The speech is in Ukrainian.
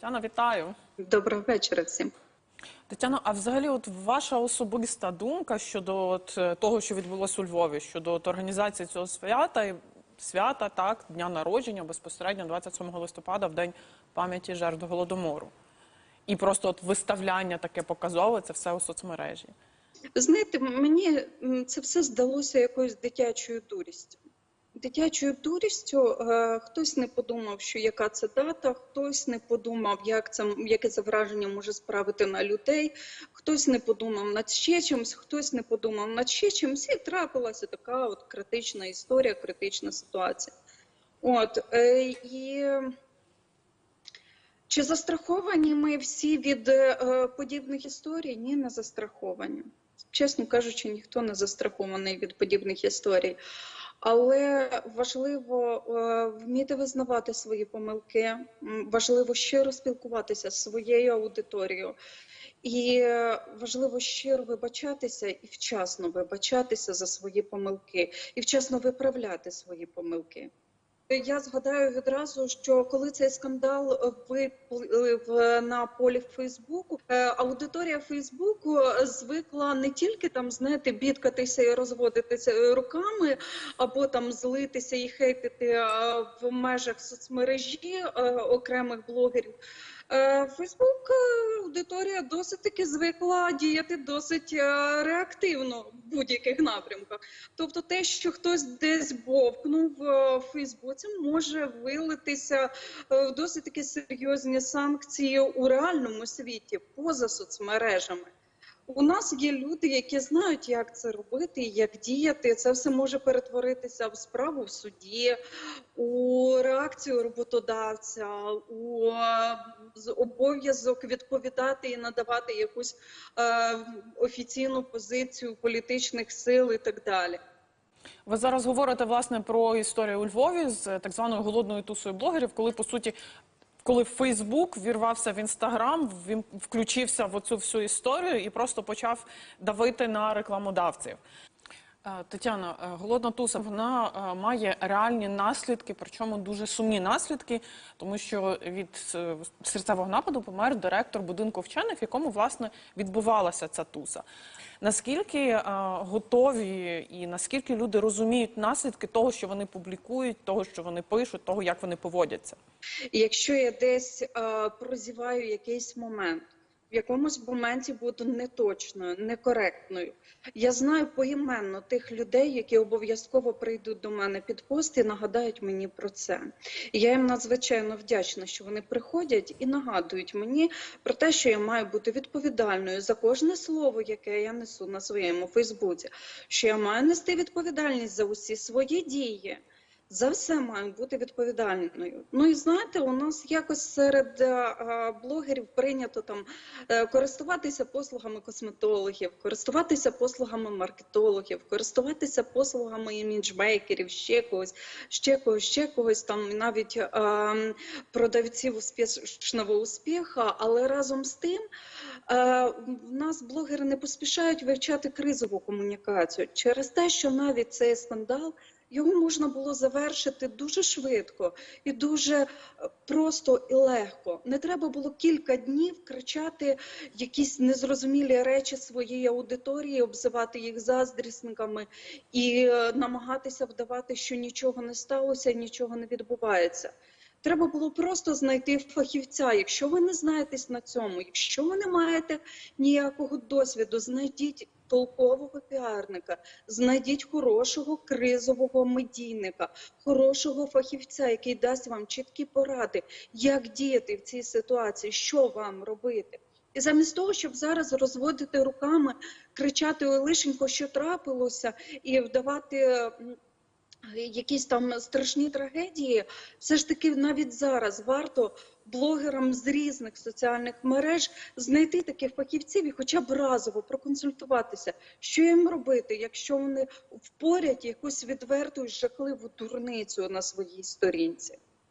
Тетяна, вітаю. Доброго вечора всім. Тетяно, а взагалі, от ваша особиста думка щодо от, е, того, що відбулося у Львові, щодо от, організації цього свята і свята, так, дня народження безпосередньо 27 листопада, в день пам'яті жертв голодомору, і просто от виставляння таке показове, це все у соцмережі. Знаєте, мені це все здалося якоюсь дитячою дурістю. Дитячою дурістю е, хтось не подумав, що яка це дата, хтось не подумав, як це яке це може справити на людей, хтось не подумав над ще чимось, хтось не подумав над ще чимось, і трапилася така от критична історія, критична ситуація. От е, і чи застраховані ми всі від е, подібних історій? Ні, не застраховані. Чесно кажучи, ніхто не застрахований від подібних історій. Але важливо е, вміти визнавати свої помилки, важливо щиро спілкуватися з своєю аудиторією. І е, важливо щиро вибачатися і вчасно вибачатися за свої помилки, і вчасно виправляти свої помилки. Я згадаю відразу, що коли цей скандал виплив на полі Фейсбуку, е, аудиторія Фейсбуку звикла не тільки там знаєте, бідкатися і розводитися руками, або там злитися і хейтити в межах соцмережі е, окремих блогерів. Фейсбук е, аудиторія досить таки звикла діяти досить е, реактивно в будь-яких напрямках. Тобто, те, що хтось десь бовкнув е, в Фейсбуці, може вилитися в досить такі серйозні санкції у реальному світі поза соцмережами. У нас є люди, які знають, як це робити, як діяти. Це все може перетворитися в справу в суді, у реакцію роботодавця, у обов'язок відповідати і надавати якусь е, офіційну позицію політичних сил і так далі. Ви зараз говорите власне про історію у Львові з е, так званою голодною тусою блогерів, коли по суті. Коли Фейсбук вірвався в інстаграм, він включився в оцю всю історію і просто почав давити на рекламодавців. Е, Тетяна, е, голодна туса вона е, має реальні наслідки, причому дуже сумні наслідки, тому що від серцевого нападу помер директор будинку вчених, в якому власне відбувалася ця туса. Наскільки готові і наскільки люди розуміють наслідки того, що вони публікують, того, що вони пишуть, того, як вони поводяться? Якщо я десь прозіваю якийсь момент, в якомусь моменті буду неточною, некоректною. Я знаю поіменно тих людей, які обов'язково прийдуть до мене під пост і нагадають мені про це. Я їм надзвичайно вдячна, що вони приходять і нагадують мені про те, що я маю бути відповідальною за кожне слово, яке я несу на своєму Фейсбуці, що я маю нести відповідальність за усі свої дії. За все маю бути відповідальною. Ну і знаєте, у нас якось серед е, блогерів прийнято там е, користуватися послугами косметологів, користуватися послугами маркетологів, користуватися послугами іміджмейкерів, ще когось, ще когось, ще когось там навіть е, продавців успішного успіха. Але разом з тим е, в нас блогери не поспішають вивчати кризову комунікацію через те, що навіть цей скандал. Його можна було завершити дуже швидко і дуже е, просто і легко. Не треба було кілька днів кричати якісь незрозумілі речі своїй аудиторії, обзивати їх заздрісниками і е, намагатися вдавати, що нічого не сталося, нічого не відбувається. Треба було просто знайти фахівця. Якщо ви не знаєтесь на цьому, якщо ви не маєте ніякого досвіду, знайдіть толкового піарника, знайдіть хорошого кризового медійника, хорошого фахівця, який дасть вам чіткі поради, як діяти в цій ситуації, що вам робити. І замість того, щоб зараз розводити руками, кричати «Ой, лишенько, що трапилося, і вдавати якісь там страшні трагедії, все ж таки навіть зараз варто блогерам з різних соціальних мереж знайти таких фахівців і хоча б разово проконсультуватися, що їм робити, якщо вони впорять якусь відверту і жахливу дурницю на своїй сторінці.